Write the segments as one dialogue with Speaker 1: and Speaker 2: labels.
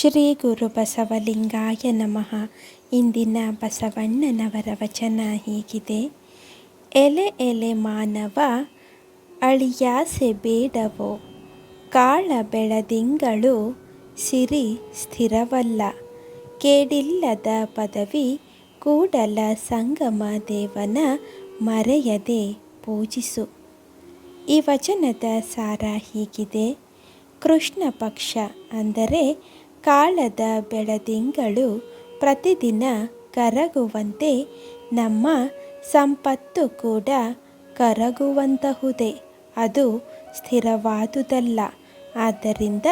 Speaker 1: ಶ್ರೀ ಗುರು ಬಸವಲಿಂಗಾಯ ನಮಃ. ಇಂದಿನ ಬಸವಣ್ಣನವರ ವಚನ ಹೀಗಿದೆ. ಎಲೆ ಎಲೆ ಮಾನವ, ಅಳಿಯಾಸೆ ಬೇಡವೋ? ಕಾಳ ಬೆಳದಿಂಗಳು ಸಿರಿ ಸ್ಥಿರವಲ್ಲ. ಕೇಡಿಲ್ಲದ ಪದವಿ ಕೂಡಲ ಸಂಗಮ ದೇವನ ಮರೆಯದೆ ಪೂಜಿಸು. ಈ ವಚನದ ಸಾರ ಹೀಗಿದೆ. ಕೃಷ್ಣ ಪಕ್ಷ ಅಂದರೆ ಕಾಳದ ಬೆಳದಿಂಗಳು ಪ್ರತಿದಿನ ಕರಗುವಂತೆ ನಮ್ಮ ಸಂಪತ್ತು ಕೂಡ ಕರಗುವಂತಹುದೇ. ಅದು ಸ್ಥಿರವಾದುದಲ್ಲ. ಆದ್ದರಿಂದ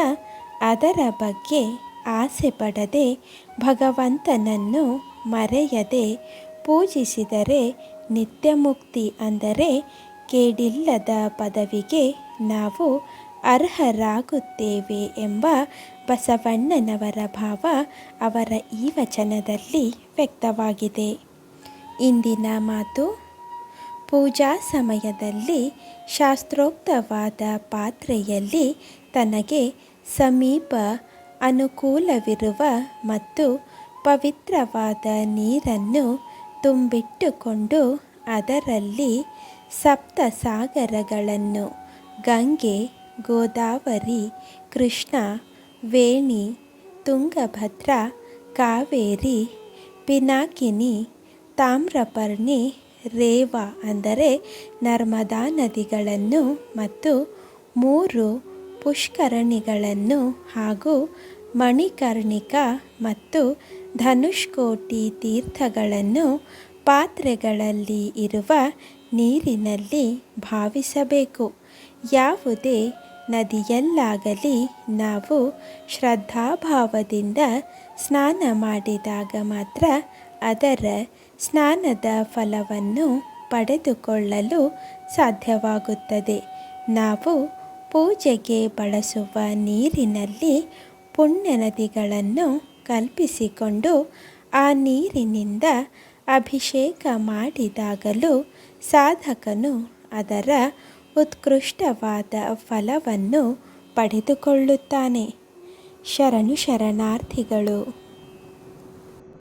Speaker 1: ಅದರ ಬಗ್ಗೆ ಆಸೆ ಪಡದೆ ಭಗವಂತನನ್ನು ಮರೆಯದೆ ಪೂಜಿಸಿದರೆ ನಿತ್ಯಮುಕ್ತಿ ಅಂದರೆ ಕೇಡಿಲ್ಲದ ಪದವಿಗೆ ನಾವು ಅರ್ಹರಾಗುತ್ತೇವೆ ಎಂಬ ಬಸವಣ್ಣನವರ ಭಾವ ಅವರ ಈ ವಚನದಲ್ಲಿ ವ್ಯಕ್ತವಾಗಿದೆ. ಇಂದಿನ ಮಾತು ಪೂಜಾ ಸಮಯದಲ್ಲಿ ಶಾಸ್ತ್ರೋಕ್ತವಾದ ಪಾತ್ರೆಯಲ್ಲಿ ತನಗೆ ಸಮೀಪ ಅನುಕೂಲವಿರುವ ಮತ್ತು ಪವಿತ್ರವಾದ ನೀರನ್ನು ತುಂಬಿಟ್ಟುಕೊಂಡು ಅದರಲ್ಲಿ ಸಪ್ತ ಸಾಗರಗಳನ್ನು ಗಂಗೆ ಗೋದಾವರಿ, ಕೃಷ್ಣ, ವೇಣಿ, ತುಂಗಭದ್ರ, ಕಾವೇರಿ, ಪಿನಾಕಿನಿ, ತಾಮ್ರಪರ್ಣಿ, ರೇವಾ ಅಂದರೆ ನರ್ಮದಾ ನದಿಗಳನ್ನು ಮತ್ತು ಮೂರು ಪುಷ್ಕರಣಿಗಳನ್ನು ಹಾಗೂ ಮಣಿಕರ್ಣಿಕ ಮತ್ತು ಧನುಷ್ಕೋಟಿ ತೀರ್ಥಗಳನ್ನು ಪಾತ್ರೆಗಳಲ್ಲಿ ಇರುವ ನೀರಿನಲ್ಲಿ ಭಾವಿಸಬೇಕು. ಯಾವುದೇ ನದಿಯಲ್ಲಾಗಲಿ ನಾವು ಶ್ರದ್ಧಾಭಾವದಿಂದ ಸ್ನಾನ ಮಾಡಿದಾಗ ಮಾತ್ರ ಅದರ ಸ್ನಾನದ ಫಲವನ್ನು ಪಡೆದುಕೊಳ್ಳಲು ಸಾಧ್ಯವಾಗುತ್ತದೆ. ನಾವು ಪೂಜೆಗೆ ಬಳಸುವ ನೀರಿನಲ್ಲಿ ಪುಣ್ಯ ನದಿಗಳನ್ನು ಕಲ್ಪಿಸಿಕೊಂಡು ಆ ನೀರಿನಿಂದ ಅಭಿಷೇಕ ಮಾಡಿದಾಗಲೂ ಸಾಧಕನು ಅದರ ಉತ್ಕೃಷ್ಟವಾದ ಫಲವನ್ನು ಪಡೆದುಕೊಳ್ಳುತ್ತಾನೆ. ಶರಣು ಶರಣಾರ್ಥಿಗಳು